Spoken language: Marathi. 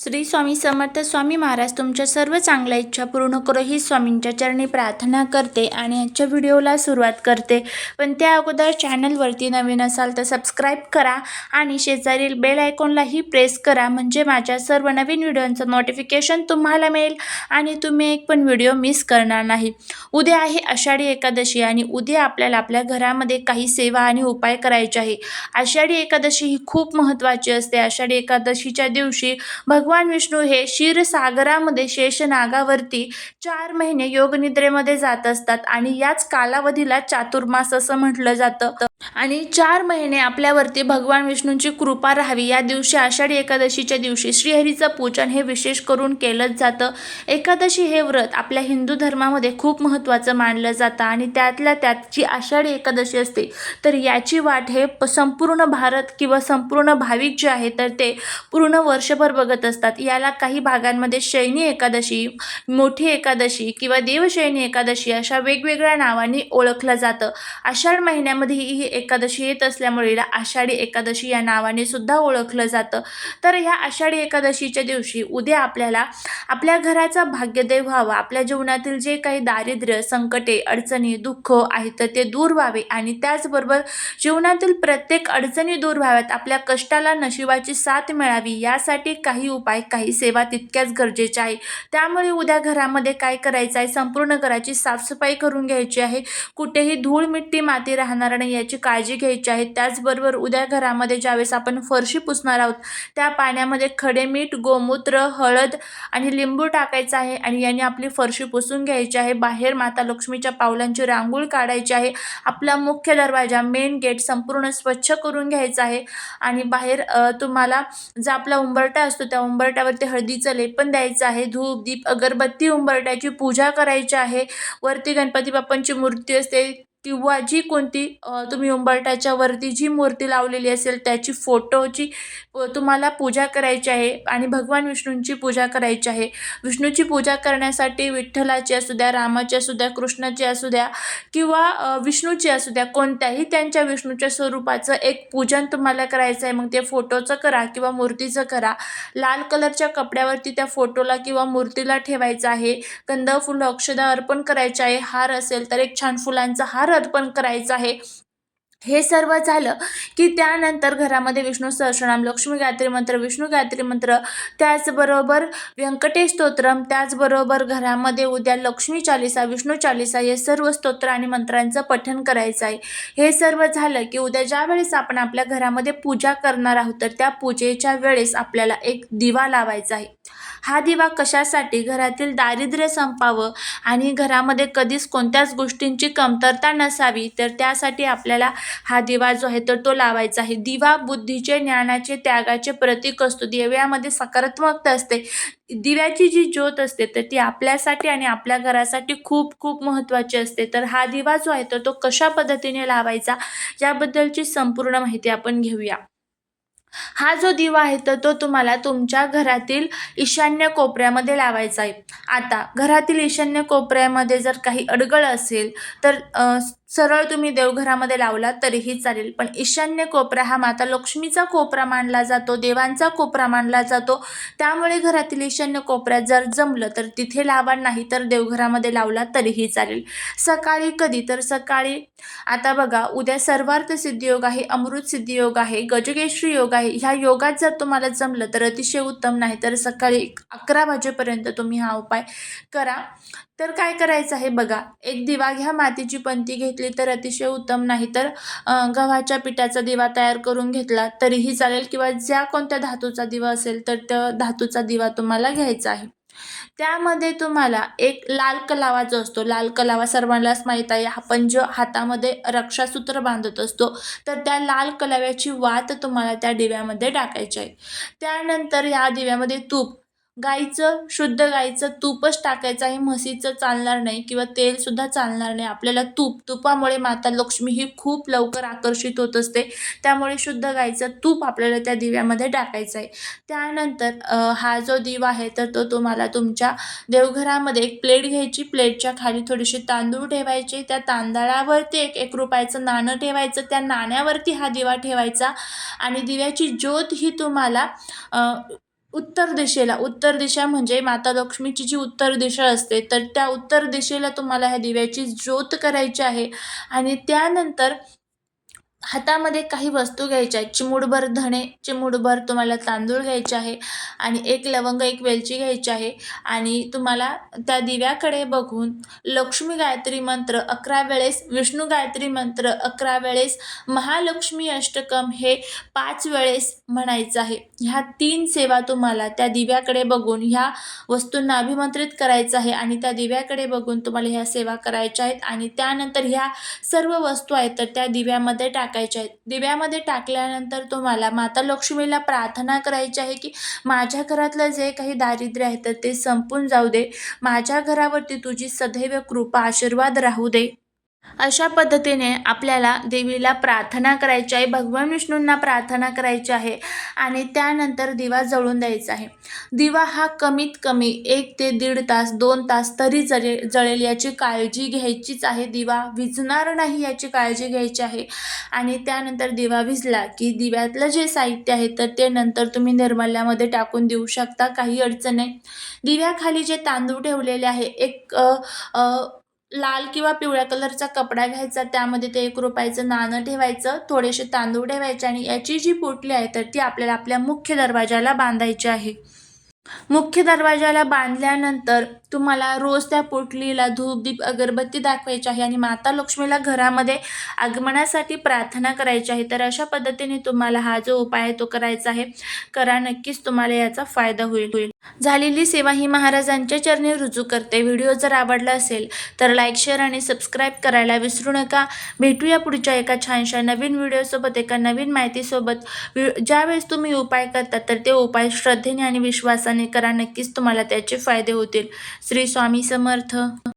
श्री स्वामी समर्थ स्वामी महाराज तुमच्या सर्व चांगल्या इच्छा पूर्ण करो ही स्वामींच्या चरणी प्रार्थना करते आणि आजच्या व्हिडिओला सुरुवात करते. पण त्या अगोदर चॅनलवरती नवीन असाल तर सबस्क्राईब करा आणि शेजारील बेल आयकॉनलाही प्रेस करा म्हणजे माझ्या सर्व नवीन व्हिडिओंचं नोटिफिकेशन तुम्हाला मिळेल आणि तुम्ही एक पण व्हिडिओ मिस करणार नाही. उद्या आहे आषाढी एकादशी आणि उद्या आपल्याला आपल्या घरामध्ये काही सेवा आणि उपाय करायचे आहे. आषाढी एकादशी ही खूप महत्त्वाची असते. आषाढी एकादशीच्या दिवशी भग भगवान विष्णू हे क्षीरसागरामध्ये शेषनागावरती चार महिने योगनिद्रेमध्ये जात असतात आणि याच कालावधीला चातुर्मास असं म्हटलं जातं. आणि चार महिने आपल्यावरती भगवान विष्णूंची कृपा राहावी. या दिवशी आषाढी एकादशीच्या दिवशी श्रीहरीचं पूजन हे विशेष करून केलंच जातं. एकादशी हे व्रत आपल्या हिंदू धर्मामध्ये खूप महत्त्वाचं मानलं जातं आणि त्यातल्या त्यात जी आषाढी एकादशी असते तर याची वाट हे प- संपूर्ण भारत किंवा संपूर्ण भाविक जे आहे तर ते पूर्ण वर्षभर बघत असतात. असतात. याला काही भागांमध्ये शयनी एकादशी मोठी एकादशी किंवा देवशयनी एकादशी अशा वेगवेगळ्या नावाने ओळखलं जातं. आषाढ महिन्यामध्ये ही एकादशी येत असल्यामुळे हिला आषाढी एकादशी या नावाने सुद्धा ओळखलं जातं. तर ह्या आषाढी एकादशीच्या दिवशी उद्या आपल्याला आपल्या घराचा भाग्यदेव व्हावा आपल्या जीवनातील जे काही दारिद्र्य संकटे अडचणी दुःख आहेत तर ते दूर व्हावे आणि त्याचबरोबर जीवनातील प्रत्येक अडचणी दूर व्हाव्यात आपल्या कष्टाला नशिबाची साथ मिळावी यासाठी काही उपाय काही सेवा तितक्याच गरजेच्या आहे. त्यामुळे उद्या घरामध्ये काय करायचं आहे? संपूर्ण घराची साफसफाई करून घ्यायची आहे. कुठेही धूळ मिट्टी माती राहणार नाही याची काळजी घ्यायची आहे. त्याचबरोबर उद्या घरामध्ये ज्यावेळेस आपण फरशी पुसणार आहोत त्या पाण्यामध्ये खडे मीठ गोमूत्र हळद आणि लिंबू टाकायचं आहे आणि याने आपली फरशी पुसून घ्यायची आहे. बाहेर माता लक्ष्मीच्या पावलांची रांगोळ काढायची आहे. आपला मुख्य दरवाजा मेन गेट संपूर्ण स्वच्छ करून घ्यायचा आहे. आणि बाहेर तुम्हाला जो आपला उंबरटा असतो त्या उंबरट्यावरती हळदीचं लेपन द्यायचं आहे. धूप दीप अगरबत्ती उंबरट्याची पूजा करायची आहे. वरती गणपती बाप्पांची मूर्ती असते. किंवा जी कोणती तुम्ही उंबरट्याच्या वरती जी मूर्ती लावलेली असेल त्याची फोटोची तुम्हाला पूजा करायची आहे आणि भगवान विष्णूंची पूजा करायची आहे. विष्णूची पूजा करण्यासाठी विठ्ठलाची असू द्या रामाची असू द्या कृष्णाची असू द्या किंवा विष्णूची असू द्या कोणत्याही त्यांच्या विष्णूच्या स्वरूपाचं एक पूजन तुम्हाला करायचं आहे. मग ते फोटोचं करा किंवा मूर्तीचं करा. लाल कलरच्या कपड्यावरती त्या फोटोला किंवा मूर्तीला ठेवायचं आहे. कंद फुलं अक्षदा अर्पण करायचे आहे. हार असेल तर एक छान फुलांचा हार अर्पण करायचा आहे. हे सर्व झालं की त्यानंतर घरामध्ये विष्णू सहस्रनाम लक्ष्मी गायत्री मंत्र विष्णू गायत्री मंत्र त्याचबरोबर व्यंकटेश स्तोत्रम त्याचबरोबर घरामध्ये उद्या लक्ष्मी चालिसा विष्णू चालिसा हे सर्व स्तोत्र आणि मंत्रांचं पठण करायचं आहे. हे सर्व झालं की उद्या ज्या वेळेस आपण आपल्या घरामध्ये पूजा करणार आहोत तर त्या पूजेच्या वेळेस आपल्याला एक दिवा लावायचा आहे. हा दिवा कशासाठी घरातील दारिद्र्य संपावं आणि घरामध्ये कधीच कोणत्याच गोष्टींची कमतरता नसावी तर त्यासाठी आपल्याला हा दिवा जो आहे तर तो लावायचा आहे. दिवा बुद्धीचे ज्ञानाचे त्यागाचे प्रतीक असतो. दिव्यामध्ये सकारात्मकता असते. दिव्याची जी ज्योत असते तर ती आपल्यासाठी आणि आपल्या घरासाठी खूप खूप महत्त्वाची असते. तर हा दिवा जो आहे तर तो कशा पद्धतीने लावायचा याबद्दलची संपूर्ण माहिती आपण घेऊया. हा जो दिवा आहे तर तो तुम्हाला तुमच्या घरातील ईशान्य कोपऱ्यामध्ये लावायचा आहे. आता घरातील ईशान्य कोपऱ्यामध्ये जर काही अडगळ असेल तर सरळ तुम्ही देवघरामध्ये लावला तरीही चालेल. पण ईशान्य कोपरा हा माता लक्ष्मीचा कोपरा मानला जातो देवांचा कोपरा मानला जातो. त्यामुळे घरातील ईशान्य कोपऱ्यात जर जमलं तर तिथे लावा नाही तर देवघरामध्ये लावला तरीही चालेल. सकाळी कधी? तर सकाळी आता बघा उद्या सर्वार्थ सिद्धियोग आहे अमृत सिद्धियोग आहे गजकेश्री योग आहे. ह्या योगात जर तुम्हाला जमलं तर अतिशय उत्तम नाही तर सकाळी अकरा वाजेपर्यंत तुम्ही हा उपाय करा. तर काय करायचं आहे बघा एक दिवा घ्या मातीची पंती घेतली तर अतिशय उत्तम नाही तर गव्हाच्या पिठाचा दिवा तयार करून घेतला तरीही चालेल किंवा ज्या कोणत्या धातूचा दिवा असेल तर त्या धातूचा दिवा तुम्हाला घ्यायचा आहे. त्यामध्ये तुम्हाला एक लाल कलावा जो असतो लाल कलावा सर्वांनाच माहीत आहे. आपण जो हातामध्ये रक्षासूत्र बांधत असतो तर त्या लाल कलाव्याची वात तुम्हाला त्या दिव्यामध्ये टाकायची आहे. त्यानंतर या दिव्यामध्ये तूप गाईचं शुद्ध गाईचं तूपच टाकायचं आहे. म्हशीचं चालणार नाही किंवा तेलसुद्धा चालणार नाही. आपल्याला तूप तुपामुळे माता लक्ष्मी ही खूप लवकर आकर्षित होत असते. त्यामुळे शुद्ध गाईचं तूप आपल्याला त्या दिव्यामध्ये टाकायचं आहे. त्यानंतर हा जो दिवा आहे तर तो तुम्हाला तुमच्या देवघरामध्ये एक प्लेट घ्यायची. प्लेटच्या खाली थोडीशी तांदूळ ठेवायचे. त्या तांदळावरती एक एक रुपयाचं नाणं ठेवायचं. त्या नाण्यावरती हा दिवा ठेवायचा. आणि दिव्याची ज्योत ही तुम्हाला उत्तर दिशेला. उत्तर दिशा म्हणजे माता लक्ष्मीची जी उत्तर दिशा असते तर त्या उत्तर दिशेला तुम्हाला ह्या दिव्याची ज्योत करायची आहे. आणि त्यानंतर हातामध्ये काही वस्तू घ्यायच्या आहेत. चिमूटभर धणे चिमूटभर तुम्हाला तांदूळ घ्यायचे आहे आणि एक लवंग एक वेलची घ्यायची आहे. आणि तुम्हाला त्या दिव्याकडे बघून लक्ष्मी गायत्री मंत्र अकरा वेळेस विष्णू गायत्री मंत्र अकरा वेळेस महालक्ष्मी अष्टकम हे पाच वेळेस म्हणायचं आहे. ह्या तीन सेवा तुम्हाला त्या दिव्याकडे बघून ह्या वस्तूंना अभिमंत्रित करायचं आहे आणि त्या दिव्याकडे बघून तुम्हाला ह्या सेवा करायच्या आहेत. आणि त्यानंतर ह्या सर्व वस्तू आहेत तर त्या दिव्यामध्ये टाकायच्या आहेत. दिव्यामध्ये टाकल्यानंतर तुम्हाला माता लक्ष्मीला प्रार्थना करायची आहे की माझ्या घरातलं जे काही दारिद्र्य आहे तर ते संपून जाऊ दे. माझ्या घरावरती तुझी सदैव कृपा आशीर्वाद राहू दे. अशा पद्धतीने आपल्याला देवीला प्रार्थना करायची आहे भगवान विष्णूंना प्रार्थना करायची आहे आणि त्यानंतर दिवा जळून द्यायचा आहे. दिवा हा कमीत कमी एक ते दीड तास दोन तास तरी जळे जळेल याची काळजी घ्यायचीच आहे. दिवा विझणार नाही याची काळजी घ्यायची आहे. आणि त्यानंतर दिवा विझला की दिव्यातलं जे साहित्य आहे तर ते नंतर तुम्ही निर्मल्यामध्ये टाकून देऊ शकता काही अडचण नाही. दिव्याखाली जे तांदूळ ठेवलेले आहे एक लाल किंवा पिवळ्या कलरचा कपडा घ्यायचा त्यामध्ये ते एक रुपयाचं नाणं ठेवायचं थोडेसे तांदूळ ठेवायचे आणि याची जी पोटली आहे तर ती आपल्याला आपल्या मुख्य दरवाजाला बांधायची आहे. मुख्य दरवाजाला बांधल्यानंतर तुम्हाला रोज त्या पोटलीला धूप दीप अगरबत्ती दाखवायची आहे आणि माता लक्ष्मीला घरामध्ये आगमनासाठी प्रार्थना करायची आहे. तर अशा पद्धतीने तुम्हाला हा जो उपाय आहे तो करायचा आहे. करा नक्कीच तुम्हाला याचा फायदा होईल. होईल झालेली सेवा ही महाराजांच्या चरणी रुजू करते. व्हिडिओ जर आवडला असेल तर लाईक शेअर आणि सबस्क्राईब करायला विसरू नका. भेटूया पुढच्या एका छानशा नवीन व्हिडिओसोबत एका नवीन माहितीसोबत. ज्यावेळेस तुम्ही उपाय करता तर ते उपाय श्रद्धेने आणि विश्वासाने करा नक्कीच तुम्हाला त्याचे फायदे होतील. श्री स्वामी समर्थ.